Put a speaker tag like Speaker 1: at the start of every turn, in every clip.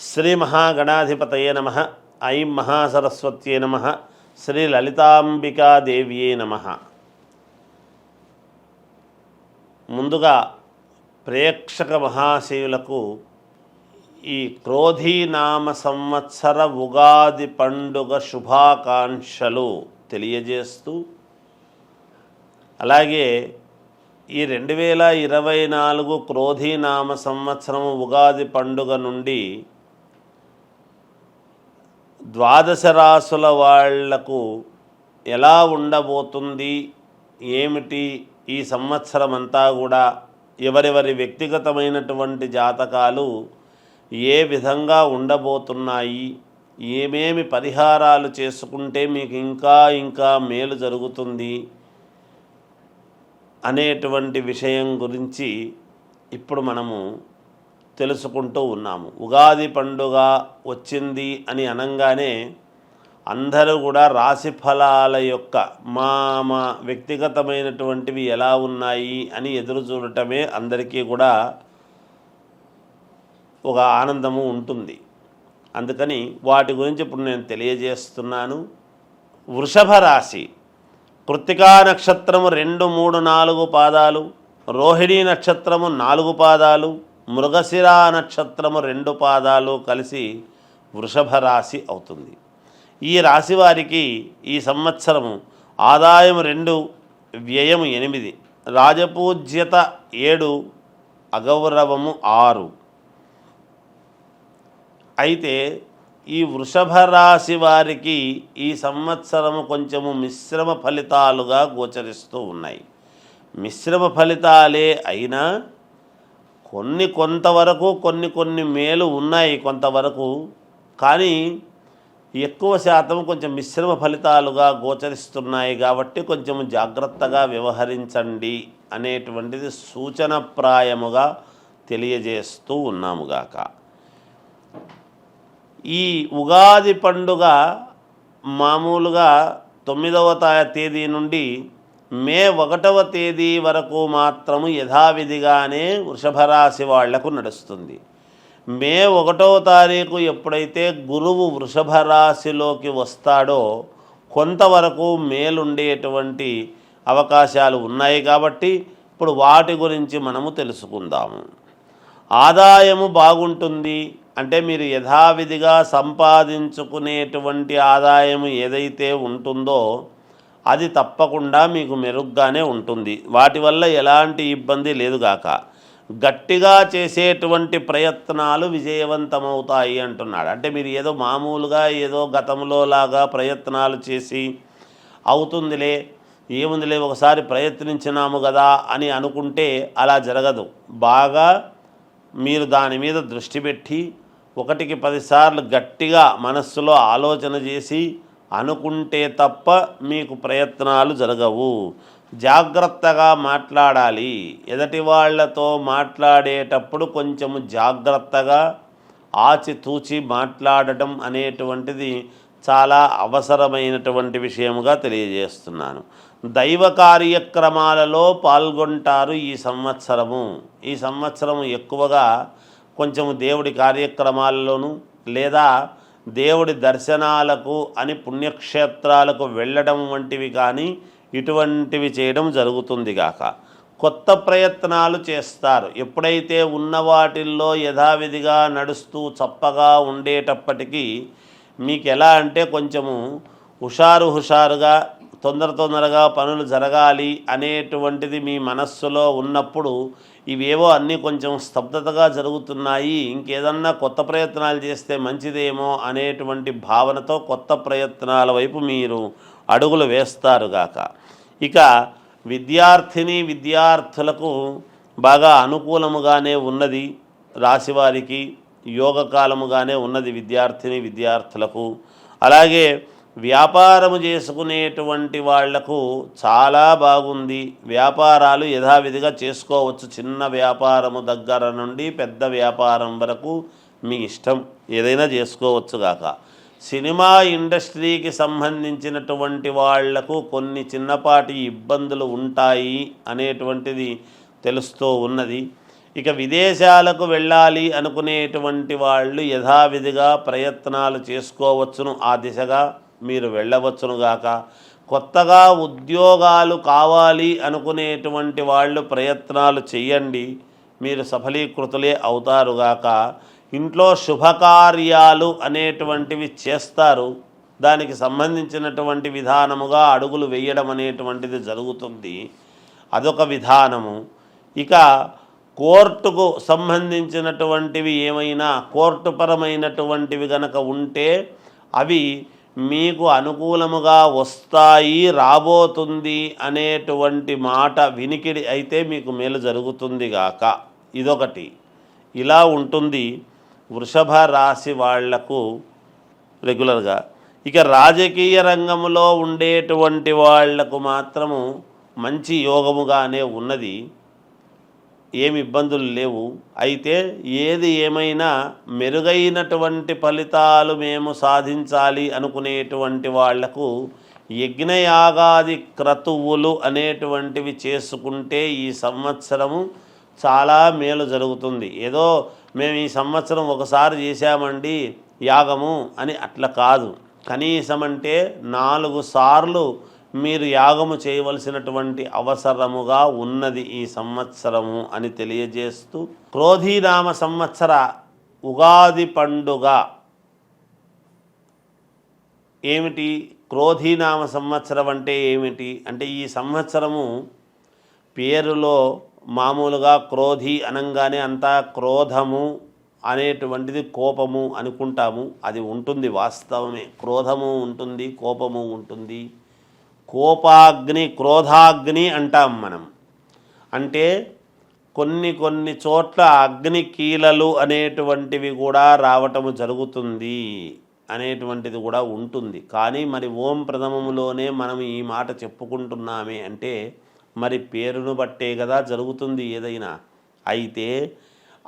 Speaker 1: శ్రీ మహాగణాధిపతయే నమ. ఐం మహాసరస్వత్యే నమ. శ్రీ లలితాంబికాదేవ్యే నమ. ముందుగా ప్రేక్షక మహాశయులకు ఈ క్రోధీనామ సంవత్సర ఉగాది పండుగ శుభాకాంక్షలు తెలియజేస్తూ అలాగే ఈ రెండు వేల ఇరవై నాలుగు క్రోధీనామ సంవత్సరం ఉగాది పండుగ నుండి ద్వాదశ రాసుల వాళ్ళకు ఎలా ఉండబోతుంది? ఏమిటి? ఈ సంవత్సరం అంతా కూడా ఎవరెవరి వ్యక్తిగతమైనటువంటి జాతకాలు ఏ విధంగా ఉండబోతున్నాయి? ఏమేమి పరిహారాలు చేసుకుంటే మీకు ఇంకా ఇంకా మేలు జరుగుతుంది? అనేటువంటి విషయం గురించి ఇప్పుడు మనము తెలుసుకుంటూ ఉన్నాము. ఉగాది పండుగ వచ్చింది అని అనగానే అందరూ కూడా రాశి ఫలాల యొక్క మా మా వ్యక్తిగతమైనటువంటివి ఎలా ఉన్నాయి అని ఎదురు చూడటమే అందరికీ కూడా ఒక ఆనందము ఉంటుంది. అందుకని వాటి గురించి ఇప్పుడు నేను తెలియజేస్తున్నాను. వృషభ రాశి కృత్తికా నక్షత్రము రెండు మూడు నాలుగు పాదాలు రోహిణీ నక్షత్రము నాలుగు పాదాలు మృగశిర నక్షత్రము రెండు పాదాలు కలిసి వృషభ రాశి అవుతుంది. ఈ రాశి వారికి ఈ సంవత్సరము ఆదాయం రెండు వ్యయం ఎనిమిది. రాజపూజ్యత ఏడు అగౌరవము ఆరు. అయితే ఈ వృషభ రాశి వారికి ఈ సంవత్సరము కొంచెము మిశ్రమ ఫలితాలుగా గోచరిస్తూ ఉన్నాయి. మిశ్రమ ఫలితాలే అయినా కొన్ని కొంతవరకు కొన్ని కొన్ని మేలు ఉన్నాయి కొంతవరకు కానీ ఎక్కువ శాతం కొంచెం మిశ్రమ ఫలితాలుగా గోచరిస్తున్నాయి కాబట్టి కొంచెం జాగ్రత్తగా వ్యవహరించండి అనేటువంటిది సూచనప్రాయముగా తెలియజేస్తూ ఉన్నాముగాక ఈ ఉగాది పండుగ మామూలుగా తొమ్మిదవ తేదీ నుండి మే ఒకటవ తేదీ వరకు మాత్రము యథావిధిగానే వృషభరాశి వాళ్ళకు నడుస్తుంది. మే ఒకటవ తారీఖు ఎప్పుడైతే గురువు వృషభ రాశిలోకి వస్తాడో కొంతవరకు మేలుండేటువంటి అవకాశాలు ఉన్నాయి కాబట్టి ఇప్పుడు వాటి గురించి మనము తెలుసుకుందాము. ఆదాయము బాగుంటుంది అంటే మీరు యథావిధిగా సంపాదించుకునేటువంటి ఆదాయము ఏదైతే ఉంటుందో అది తప్పకుండా మీకు మెరుగ్గానే ఉంటుంది. వాటి వల్ల ఎలాంటి ఇబ్బంది లేదుగాక గట్టిగా చేసేటువంటి ప్రయత్నాలు విజయవంతమవుతాయి అంటున్నాడు. అంటే మీరు ఏదో మామూలుగా ఏదో గతంలో లాగా ప్రయత్నాలు చేసి అవుతుందిలే ఏముందిలే ఒకసారి ప్రయత్నించినాము కదా అని అనుకుంటే అలా జరగదు. బాగా మీరు దాని మీద దృష్టి పెట్టి ఒకటికి పదిసార్లు గట్టిగా మనస్సులో ఆలోచన చేసి అనుకుంటే తప్ప మీకు ప్రయత్నాలు జరగవు. జాగ్రత్తగా మాట్లాడాలి. ఎదటి వాళ్ళతో మాట్లాడేటప్పుడు కొంచెము జాగ్రత్తగా ఆచితూచి మాట్లాడటం అనేటువంటిది చాలా అవసరమైనటువంటి విషయముగా తెలియజేస్తున్నాను. దైవ కార్యక్రమాలలో పాల్గొంటారు ఈ సంవత్సరము. ఈ సంవత్సరం ఎక్కువగా కొంచెము దేవుడి కార్యక్రమాలలోనూ లేదా దేవుడి దర్శనాలకు అని పుణ్యక్షేత్రాలకు వెళ్ళడం వంటివి కానీ ఇటువంటివి చేయడం జరుగుతుంది గాక. కొత్త ప్రయత్నాలు చేస్తారు. ఎప్పుడైతే ఉన్న వాటిల్లో యథావిధిగా నడుస్తూ చప్పగా ఉండేటప్పటికీ మీకు ఎలా అంటే కొంచెము హుషారు హుషారుగా తొందర తొందరగా పనులు జరగాలి అనేటువంటిది మీ మనస్సులో ఉన్నప్పుడు ఇవేవో అన్నీ కొంచెం స్తబ్దతగా జరుగుతున్నాయి ఇంకేదన్నా కొత్త ప్రయత్నాలు చేస్తే మంచిదేమో అనేటువంటి భావనతో కొత్త ప్రయత్నాల వైపు మీరు అడుగులు వేస్తారుగాక ఇక విద్యార్థిని విద్యార్థులకు బాగా అనుకూలముగానే ఉన్నది రాశివారికి యోగకాలముగానే ఉన్నది విద్యార్థిని విద్యార్థులకు. అలాగే వ్యాపారము చేసుకునేటువంటి వాళ్ళకు చాలా బాగుంది. వ్యాపారాలు యథావిధిగా చేసుకోవచ్చు. చిన్న వ్యాపారము దగ్గర నుండి పెద్ద వ్యాపారం వరకు మీ ఇష్టం. ఏదైనా చేసుకోవచ్చు గాక. సినిమా ఇండస్ట్రీకి సంబంధించినటువంటి వాళ్ళకు కొన్ని చిన్నపాటి ఇబ్బందులు ఉంటాయి అనేటువంటిది తెలుస్తూ ఉన్నది. ఇక విదేశాలకు వెళ్ళాలి అనుకునేటువంటి వాళ్ళు యథావిధిగా ప్రయత్నాలు చేసుకోవచ్చును. ఆ దిశగా మీరు వెళ్ళవచ్చునుగాక కొత్తగా ఉద్యోగాలు కావాలి అనుకునేటువంటి వాళ్ళు ప్రయత్నాలు చేయండి మీరు సఫలీకృతులే అవుతారుగాక ఇంట్లో శుభకార్యాలు అనేటువంటివి చేస్తారు. దానికి సంబంధించినటువంటి విధానముగా అడుగులు వేయడం అనేటువంటిది జరుగుతుంది. అదొక విధానము. ఇక కోర్టుకు సంబంధించినటువంటివి ఏమైనా కోర్టుపరమైనటువంటివి గనక ఉంటే అవి మీకు అనుకూలముగా వస్తాయి రాబోతుంది అనేటువంటి మాట వినికిడి అయితే మీకు మేలు జరుగుతుంది గాక. ఇదొకటి. ఇలా ఉంటుంది వృషభ రాశి వాళ్ళకు రెగ్యులర్గా. ఇక రాజకీయ రంగంలో ఉండేటువంటి వాళ్ళకు మాత్రము మంచి యోగముగానే ఉన్నది. ఏమి ఇబ్బందులు లేవు. అయితే ఏది ఏమైనా మెరుగైనటువంటి ఫలితాలు మేము సాధించాలి అనుకునేటువంటి వాళ్ళకు యజ్ఞయాగాది క్రతువులు అనేటువంటివి చేసుకుంటే ఈ సంవత్సరము చాలా మేలు జరుగుతుంది. ఏదో మేము ఈ సంవత్సరం ఒకసారి చేశామండి యాగము అని అట్లా కాదు. కనీసం అంటే నాలుగు సార్లు మీరు యాగము చేయవలసినటువంటి అవసరముగా ఉన్నది ఈ సంవత్సరము అని తెలియజేస్తూ క్రోధీనామ సంవత్సర ఉగాది పండుగ ఏమిటి? క్రోధీనామ సంవత్సరం అంటే ఏమిటి? అంటే ఈ సంవత్సరము పేరులో మామూలుగా క్రోధి అనంగానే అంతా క్రోధము అనేటువంటిది కోపము అనుకుంటాము. అది ఉంటుంది వాస్తవమే. క్రోధము ఉంటుంది కోపము ఉంటుంది. కోపాగ్ని క్రోధాగ్ని అంటాం మనం. అంటే కొన్ని కొన్ని చోట్ల అగ్ని కీలలు అనేటువంటివి కూడా రావటము జరుగుతుంది అనేటువంటిది కూడా ఉంటుంది. కానీ మరి ఓం ప్రథమములోనే మనం ఈ మాట చెప్పుకుంటున్నామే అంటే మరి పేరును బట్టే కదా జరుగుతుంది ఏదైనా. అయితే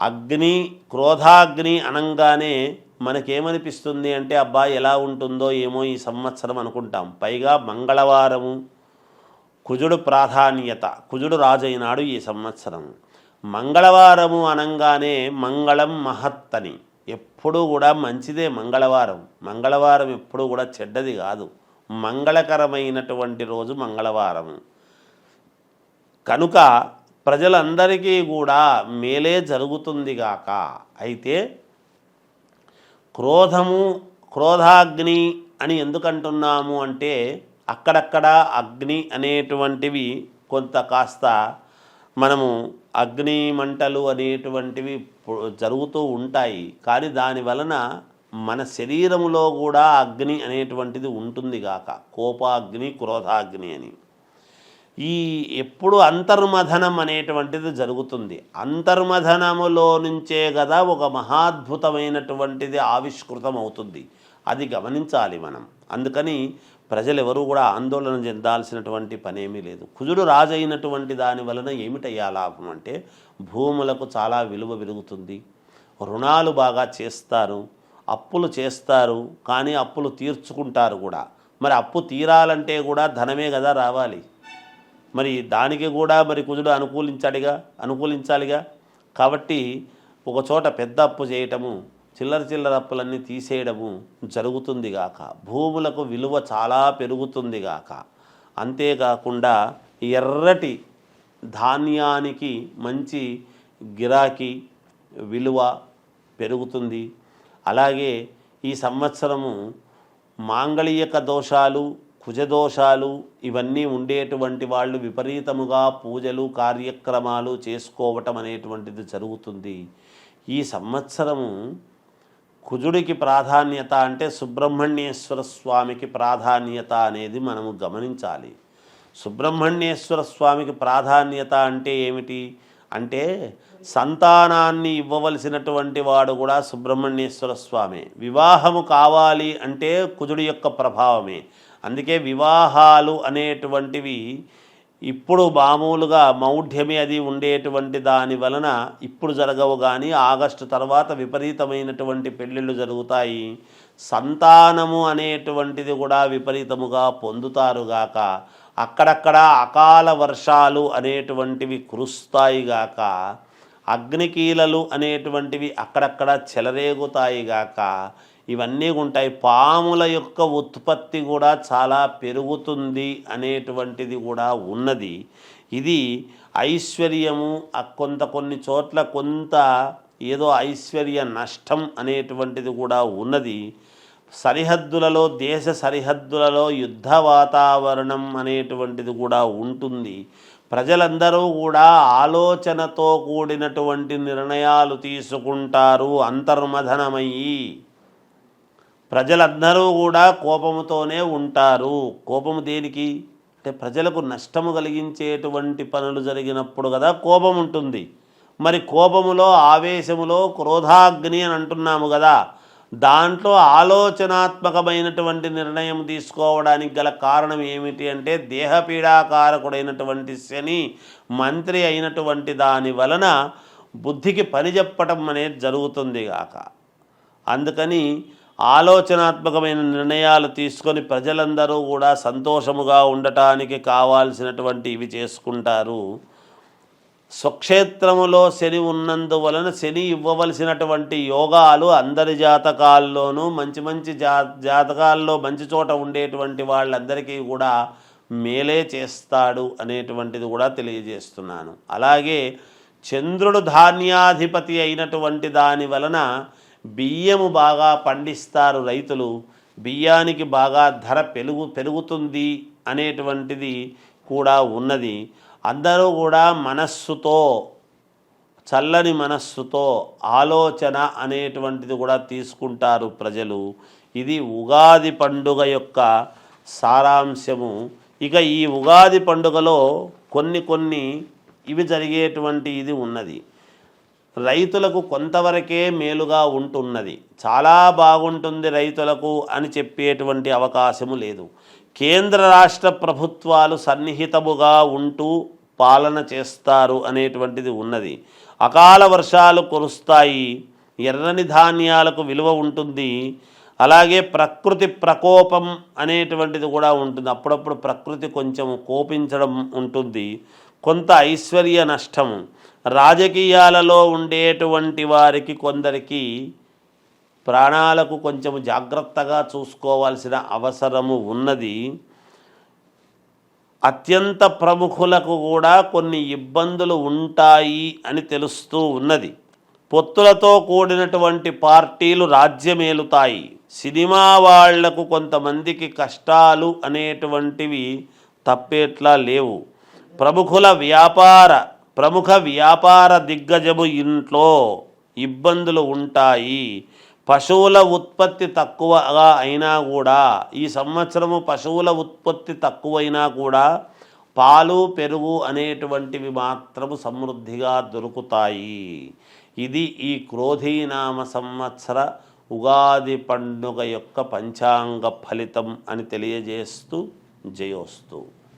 Speaker 1: అగ్ని క్రోధాగ్ని అనంగానే మనకేమనిపిస్తుంది అంటే అబ్బా ఎలా ఉంటుందో ఏమో ఈ సంవత్సరం అనుకుంటాం. పైగా మంగళవారము కుజుడు ప్రాధాన్యత కుజుడు రాజైనాడు ఈ సంవత్సరం. మంగళవారము అనంగానే మంగళం మహత్తని. ఎప్పుడూ కూడా మంచిదే మంగళవారం. మంగళవారం ఎప్పుడూ కూడా చెడ్డది కాదు. మంగళకరమైనటువంటి రోజు మంగళవారము కనుక ప్రజలందరికీ కూడా మేలే జరుగుతుంది గాక. అయితే క్రోధము క్రోధాగ్ని అని ఎందుకంటున్నాము అంటే అక్కడక్కడ అగ్ని అనేటువంటివి కొంత కాస్త మనము అగ్ని మంటలు అనేటువంటివి జరుగుతూ ఉంటాయి. కానీ దాని వలన మన శరీరములో కూడా అగ్ని అనేటువంటిది ఉంటుంది గాక. కోపాగ్ని క్రోధాగ్ని అని. ఈ ఎప్పుడు అంతర్మథనం అనేటువంటిది జరుగుతుంది. అంతర్మథనములో నుంచే కదా ఒక మహాద్భుతమైనటువంటిది ఆవిష్కృతం అవుతుంది అది గమనించాలి మనం. అందుకని ప్రజలు ఎవరు కూడా ఆందోళన చెందాల్సినటువంటి పనేమీ లేదు. కుజుడు రాజైనటువంటి దాని వలన ఏమిటయ్యా లాభం అంటే భూములకు చాలా విలువ పెరుగుతుంది. రుణాలు బాగా చేస్తారు. అప్పులు చేస్తారు. కానీ అప్పులు తీర్చుకుంటారు కూడా. మరి అప్పు తీరాలంటే కూడా ధనమే కదా రావాలి. మరి దానికి కూడా మరి కుజుడు అనుకూలించాలిగా అనుకూలించాలిగా. కాబట్టి ఒక చోట పెద్ద అప్పు చేయటము చిల్లర చిల్లర అప్పులన్నీ తీసేయడము జరుగుతుంది గాక. భూములకు విలువ చాలా పెరుగుతుంది గాక. అంతేకాకుండా ఎర్రటి ధాన్యానికి మంచి గిరాకీ విలువ పెరుగుతుంది. అలాగే ఈ సంవత్సరము మాంగళీయక దోషాలు కుజదోషాలు ఇవన్నీ ఉండేటువంటి వాళ్ళు విపరీతముగా పూజలు కార్యక్రమాలు చేసుకోవటం అనేటువంటిది జరుగుతుంది. ఈ సంవత్సరము కుజుడికి ప్రాధాన్యత అంటే సుబ్రహ్మణ్యేశ్వర స్వామికి ప్రాధాన్యత అనేది మనము గమనించాలి. సుబ్రహ్మణ్యేశ్వర స్వామికి ప్రాధాన్యత అంటే ఏమిటి? అంటే సంతానాన్ని ఇవ్వవలసినటువంటి వాడు కూడా సుబ్రహ్మణ్యేశ్వర స్వామి. వివాహము కావాలి అంటే కుజుడి యొక్క ప్రభావమే. అందుకే వివాహాలు అనేటువంటివి ఇప్పుడు మామూలుగా మౌఢ్యమే అది ఉండేటువంటి దాని వలన ఇప్పుడు జరగవు కానీ ఆగస్టు తర్వాత విపరీతమైనటువంటి పెళ్ళిళ్ళు జరుగుతాయి. సంతానము అనేటువంటిది కూడా విపరీతముగా పొందుతారుగాక అక్కడక్కడ అకాల వర్షాలు అనేటువంటివి కురుస్తాయిగాక అగ్నికీలలు అనేటువంటివి అక్కడక్కడ చెలరేగుతాయి గాక ఇవన్నీ ఉంటాయి. పాముల యొక్క ఉత్పత్తి కూడా చాలా పెరుగుతుంది అనేటువంటిది కూడా ఉన్నది. ఇది ఐశ్వర్యము కొంత కొన్ని చోట్ల కొంత ఏదో ఐశ్వర్య నష్టం అనేటువంటిది కూడా ఉన్నది. సరిహద్దులలో దేశ సరిహద్దులలో యుద్ధ వాతావరణం అనేటువంటిది కూడా ఉంటుంది. ప్రజలందరూ కూడా ఆలోచనతో కూడినటువంటి నిర్ణయాలు తీసుకుంటారు అంతర్మథనమయ్యి. ప్రజలందరూ కూడా కోపముతోనే ఉంటారు. కోపము దేనికి? అంటే ప్రజలకు నష్టము కలిగించేటువంటి పనులు జరిగినప్పుడు కదా కోపం ఉంటుంది మరి కోపములో ఆవేశములో క్రోధాగ్ని అని అంటున్నాము కదా. దాంట్లో ఆలోచనాత్మకమైనటువంటి నిర్ణయం తీసుకోవడానికి గల కారణం ఏమిటి అంటే దేహపీడాకారకుడైనటువంటి శని మంత్రి అయినటువంటి దాని వలన బుద్ధికి పని చెప్పటం అనేది జరుగుతుంది గాక. అందుకని ఆలోచనాత్మకమైన నిర్ణయాలు తీసుకొని ప్రజలందరూ కూడా సంతోషముగా ఉండటానికి కావాల్సినటువంటి ఇవి చేసుకుంటారు. స్వక్షేత్రములో శని ఉన్నందువలన శని ఇవ్వవలసినటువంటి యోగాలు అందరి జాతకాల్లోనూ మంచి మంచి జా జాతకాల్లో మంచి చోట ఉండేటువంటి వాళ్ళందరికీ కూడా మేలే చేస్తాడు అనేటువంటిది కూడా తెలియజేస్తున్నాను. అలాగే చంద్రుడు ధాన్యాధిపతి అయినటువంటి దాని వలన బియ్యము బాగా పండిస్తారు రైతులు. బియ్యానికి బాగా ధర పెరుగు పెరుగుతుంది అనేటువంటిది కూడా ఉన్నది. అందరూ కూడా మనస్సుతో చల్లని మనస్సుతో ఆలోచన అనేటువంటిది కూడా తీసుకుంటారు ప్రజలు. ఇది ఉగాది పండుగ యొక్క సారాంశము. ఇక ఈ ఉగాది పండుగలో కొన్ని కొన్ని ఇవి జరిగేటువంటి ఇది ఉన్నది. రైతులకు కొంతవరకే మేలుగా ఉంటున్నది. చాలా బాగుంటుంది రైతులకు అని చెప్పేటువంటి అవకాశము లేదు. కేంద్ర రాష్ట్ర ప్రభుత్వాలు సన్నిహితముగా ఉంటూ పాలన చేస్తారు అనేటువంటిది ఉన్నది. అకాల వర్షాలు కురుస్తాయి ఎర్రని ధాన్యాలకు విలువ ఉంటుంది అలాగే ప్రకృతి ప్రకోపం అనేటువంటిది కూడా ఉంటుంది. అప్పుడప్పుడు ప్రకృతి కొంచెం కోపించడం ఉంటుంది. కొంత ఐశ్వర్య నష్టం. రాజకీయాలలో ఉండేటువంటి వారికి కొందరికి ప్రాణాలకు కొంచెం జాగ్రత్తగా చూసుకోవాల్సిన అవసరము ఉన్నది. అత్యంత ప్రముఖులకు కూడా కొన్ని ఇబ్బందులు ఉంటాయి అని తెలుస్తూ ఉన్నది. పొత్తులతో కూడినటువంటి పార్టీలు రాజ్యమేలుతాయి. సినిమా వాళ్ళకు కొంతమందికి కష్టాలు అనేటువంటివి తప్పేట్లా లేవు. ప్రముఖుల వ్యాపార ప్రముఖ వ్యాపార దిగ్గజము ఇంట్లో ఇబ్బందులు ఉంటాయి. పశువుల ఉత్పత్తి తక్కువగా అయినా కూడా ఈ సంవత్సరము పశువుల ఉత్పత్తి తక్కువైనా కూడా పాలు పెరుగు అనేటువంటివి మాత్రము సమృద్ధిగా దొరుకుతాయి. ఇది ఈ క్రోధీనామ సంవత్సర ఉగాది పండుగ యొక్క పంచాంగ ఫలితం అని తెలియజేస్తూ జయోస్తు.